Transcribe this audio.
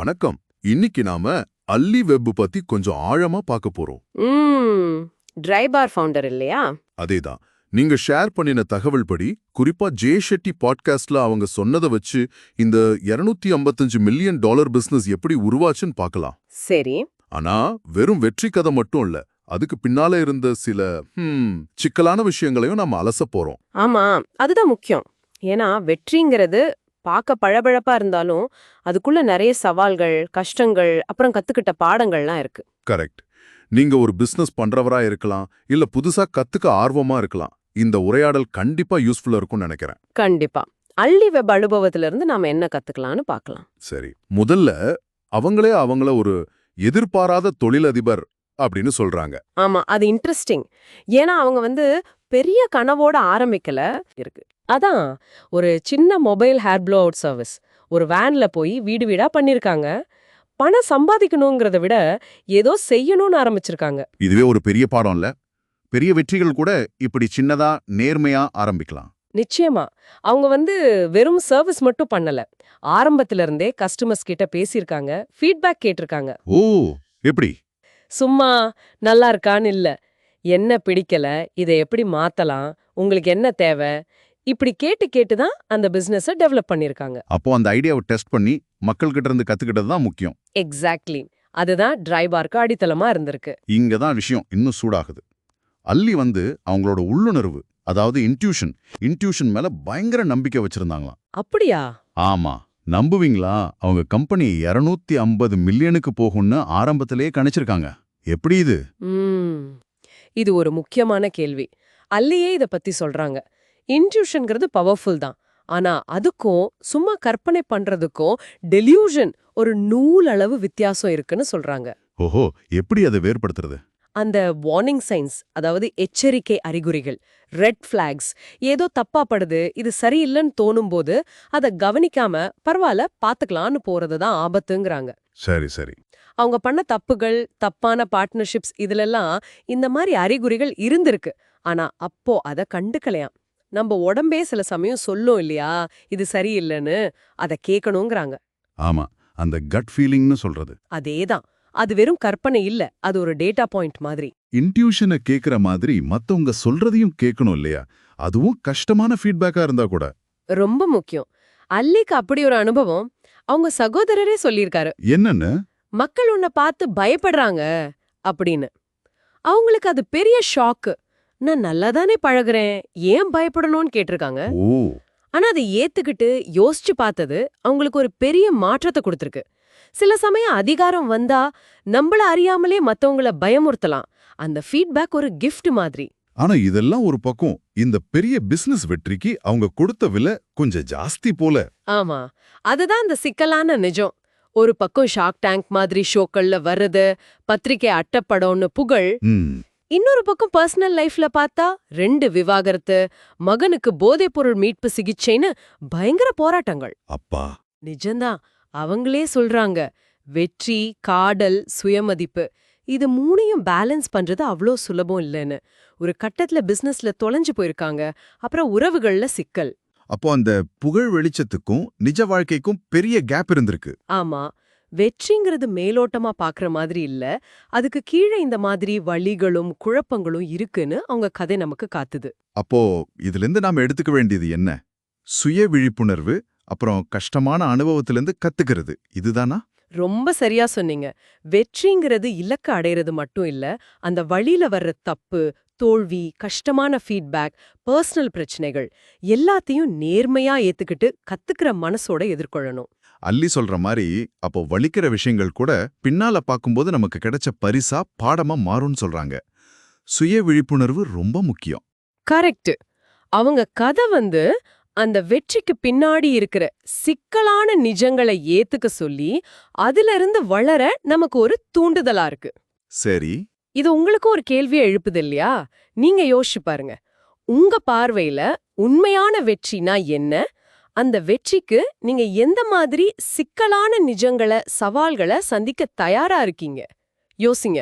வணக்கம். இன்னைக்கு நாம அல்லி வெப் பத்தி கொஞ்சம் ஆழமா பார்க்க போறோம். ட்ரை பார் ஃபவுண்டர் இல்லையா? அதேதான். நீங்க ஷேர் பண்ணின தகவல் படி குறிப்பா ஜே ஷெட்டி பாட்காஸ்ட்ல அவங்க சொன்னதை வச்சு இந்த 255 மில்லியன் டாலர் பிசினஸ் எப்படி உருவாச்சுன்னு பார்க்கலாம். சரி. ஆனா வெறும் வெற்றி கதை மட்டும் இல்ல அதுக்கு பின்னால இருந்த சில சிக்கலான விஷயங்களையும் நாம அலச போறோம். ஆமா அதுதான் முக்கியம். ஏன்னா வெற்றிங்கிறது பார்க்க பளபளப்பா இருந்தாலும் அதுக்குள்ள நிறைய சவால்கள் கஷ்டங்கள் அப்புறம் கத்துக்கிட்ட பாடங்கள்லாம் இருக்கு. கரெக்ட். நீங்க ஒரு பிசினஸ் பண்றவரா இருக்கலாம் இல்ல புதுசா கத்துக்க ஆர்வமா இருக்கலாம். இந்த உரையாடல் கண்டிப்பா யூஸ்ஃபுல்லா இருக்கும்னு நினைக்கிறேன். கண்டிப்பா. அள்ளி வெப் அனுபவத்துல இருந்து நாம என்ன கத்துக்கலாம்னு பார்க்கலாம். சரி. முதல்ல அவங்களே அவங்கள ஒரு எதிர்பாராத தொழிலதிபர் அப்படின்னு சொல்றாங்க. ஆமா அது இன்ட்ரெஸ்டிங் ஏன்னா அவங்க வந்து பெரிய கனவோட ஆரம்பிக்கல. இருக்கு. அதான் ஒரு சின்ன mobile hair blow out service ஒரு வேன்ல போய் வீடு வீடா பண்ணிருக்காங்க. பணம் சம்பாதிக்கணுங்கிறத விட ஏதோ செய்யணும்னு ஆரம்பிச்சிருக்காங்க. இதுவே ஒரு பெரிய பாடம் இல்ல? பெரிய வெற்றிகள் கூட இப்படி சின்னதா நேர்மையா ஆரம்பிக்கலாம். நிச்சயமா. அவங்க வந்து வெறும் சர்வீஸ் மட்டும் பண்ணல. ஆரம்பத்துல இருந்தே கஸ்டமர்ஸ் கிட்ட பேசியிருக்காங்க. ஃபீட்பேக் கேட்டிருக்காங்க. ஓ எப்படி? சும்மா நல்லா இருக்கான்னு இல்ல. என்ன பிடிக்கல இதை எப்படி மாத்தலாம்? உங்களுக்கு என்ன தேவை? இப்படி கேட்டு கேட்டு தான் அந்த பிசினஸ டெவலப் பண்ணிருக்காங்க அப்போ அந்த ஐடியாவை டெஸ்ட் பண்ணி மக்கள் கிட்ட இருந்து கத்துக்கிட்டது தான் முக்கியம். எக்ஸாக்ட்லி அதுதான் டிரை பார்க்கு அடித்தளமா இருந்திருக்கு. இங்க தான் விஷயம் இன்னும் சூடாகுது. அல்லி வந்து அவங்களோட உள்ளுணர்வு அதாவது இன்ட்யூஷன் இன்ட்யூஷன் மேல பயங்கர நம்பிக்கை வச்சிருந்தாங்களாம். அப்படியா? ஆமா. நம்புவீங்களா? அவங்க கம்பெனி 250 ஐம்பது மில்லியனுக்கு போகும்னு ஆரம்பத்திலே கணிச்சிருக்காங்க. எப்படி இது? இது ஒரு முக்கியமான கேள்வி. அல்லியே இத பத்தி சொல்றாங்க. இன்ட்யூஷன்ங்கிறது பவர்ஃபுல் தான். ஆனா அதுக்கும் சும்மா கற்பனை பண்றதுக்கும் டெலியூஷன் ஒரு நூல் அளவு வித்தியாசம் இருக்குன்னு சொல்றாங்க. ஓஹோ எப்படி அதை வேறுபடுத்துறது? அந்த வார்னிங் சைன்ஸ் அதாவது எச்சரிக்கை அறிகுறிகள் ரெட் ஃபிளாக்ஸ் ஏதோ தப்பா படுது இது சரியில்லைன்னு தோணும்போது அதை கவனிக்காம பரவாயில்ல பாத்துக்கலான்னு போறது தான் ஆபத்துங்கிறாங்க. சரி சரி. அவங்க பண்ண தப்புகள் தப்பான பார்ட்னர்ஷிப்ஸ் இதுலெல்லாம் இந்த மாதிரி அறிகுறிகள் இருந்திருக்கு. ஆனா அப்போ அத கண்டுக்கலையாம். நம்ம உடம்பே சில சமயம் சொல்லும் இல்லையா இது சரியில்லைன்னு அத கேட்கணுங்கிறாங்க. ஆமா அந்த கட் ஃபீலிங்னு சொல்றது. அதேதான். அது வெறும் கற்பனை இல்ல அது ஒரு டேட்டா பாயிண்ட் மாதிரி. இன்ட்யூஷனை கேக்குற மாதிரி மத்தவங்க சொல்றதையும் கேட்கணும் இல்லையா? அதுவும் கஷ்டமான ஃபீட்பேக்கா இருந்தா கூட. ரொம்ப முக்கியம். அல்லிக்கு அப்படி ஒரு அனுபவம் அவங்க சகோதரரே சொல்லியிருக்காரு. என்னன்னு? மக்கள் உன்னை பார்த்து பயப்படுறாங்க அப்படின்னு. அவங்களுக்கு அது பெரிய ஷாக்கு நான் நல்லாதானே பழகுறேன். ஏன் பயப்படணும்னு கேட்டிருக்காங்க? ஆனா அதை ஏத்துக்கிட்டு யோசிச்சு பார்த்தது அவங்களுக்கு ஒரு பெரிய மாற்றத்தை கொடுத்திருக்கு. சில சமயம் அதிகாரம் வந்தா நம்மள அறியாமலே மத்தவங்கள பயமுறுத்தலாம். அந்த ஃபீட்பேக் ஒரு கிஃப்ட் மாதிரி. ஆனா இதெல்லாம் ஒரு பக்கம் இந்த பெரிய பிசினஸ் வெற்றிக்கு அவங்க கொடுத்த விலை கொஞ்சம் ஜாஸ்தி போல. ஆமா. அதுதான் இந்த சிக்கலான நிஜம். ஒரு பக்கம் ஷார்க் டேங்க் மாதிரி ஷோக்கள்ல வர்றது பத்திரிக்கை அட்டப்படம்னு புகழ். இன்னொரு பக்கம் பர்சனல் லைஃப்ல பார்த்தா ரெண்டு விவாகரத்து மகனுக்கு போதைப்பொருள் மீட்பு சிகிச்சைன்னு பயங்கர போராட்டங்கள். அப்பா. நிஜம்தான். அவங்களே சொல்றாங்க வெற்றி காடல் சுயமதிப்பு. இது மூணையும் பேலன்ஸ் பண்றது அவ்ளோ சுலபம் இல்லைன்னு. ஒரு கட்டத்துல பிசினஸ்ல தொலைஞ்சு போயிருக்காங்க அப்புறம் உறவுகள்ல சிக்கல். அப்போ அந்த புகழ் வெளிச்சத்துக்கும் நிஜ வாழ்க்கைக்கும் பெரிய கேப் இருந்திருக்கு. ஆமா வெற்றிங்கிறது மேலோட்டமா பாக்குற மாதிரி இல்ல. அதுக்கு கீழே இந்த மாதிரி வழிகளும் குழப்பங்களும் இருக்குன்னு அவங்க கதை நமக்கு காத்துது அப்போ இதுல இருந்து நாம எடுத்துக்க வேண்டியது என்ன? சுய விழிப்புணர்வு அப்புறம் கஷ்டமான அனுபவத்திலிருந்து கத்துக்கிறது. இதுதானா? ரொம்ப சரியா சொன்னீங்க. வெற்றிங்கிறது இலக்க அடையிறது மட்டும் இல்ல அந்த வழியில வர்ற தப்பு தோல்வி கஷ்டமான ஃபீட்பேக் பர்சனல் பிரச்சனைகள் எல்லாத்தையும் நேர்மையா ஏத்துக்கிட்டு கத்துக்கிற மனசோட எதிர்கொள்ளணும். அல்லி சொல்ற மாதிரி அப்போ வலிக்கிற விஷயங்கள் கூட பின்னால பார்க்கும்போது நமக்கு கிடைச்ச பரிசா பாடமா மாறும்னு சொல்றாங்க. சுய விழிப்புணர்வு ரொம்ப முக்கியம். கரெக்ட் அவங்க கதை வந்து அந்த வெற்றிக்கு பின்னாடி இருக்கிற சிக்கலான நிஜங்களை ஏத்துக்க சொல்லி அதுல இருந்து வளர நமக்கு ஒரு தூண்டுதலா இருக்கு. சரி. இது உங்களுக்கு ஒரு கேள்வியை எழுப்புது இல்லையா? நீங்க யோசிச்சு பாருங்க. உங்க பார்வையில உண்மையான வெற்றினா என்ன? அந்த வெற்றிக்கு நீங்க எந்த மாதிரி சிக்கலான நிஜங்களை சவால்களை சந்திக்க தயாரா இருக்கீங்க? யோசிங்க.